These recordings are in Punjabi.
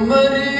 Maria.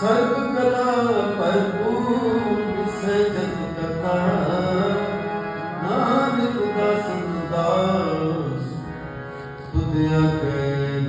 ਸਰਬ ਕਲਾ ਭਰਪੂਰ ਸਜਨ ਕਥਾ। ਨਾਨਕ ਦਾਸ ਦਾਸ ਤੁਧਿਆ ਕੈ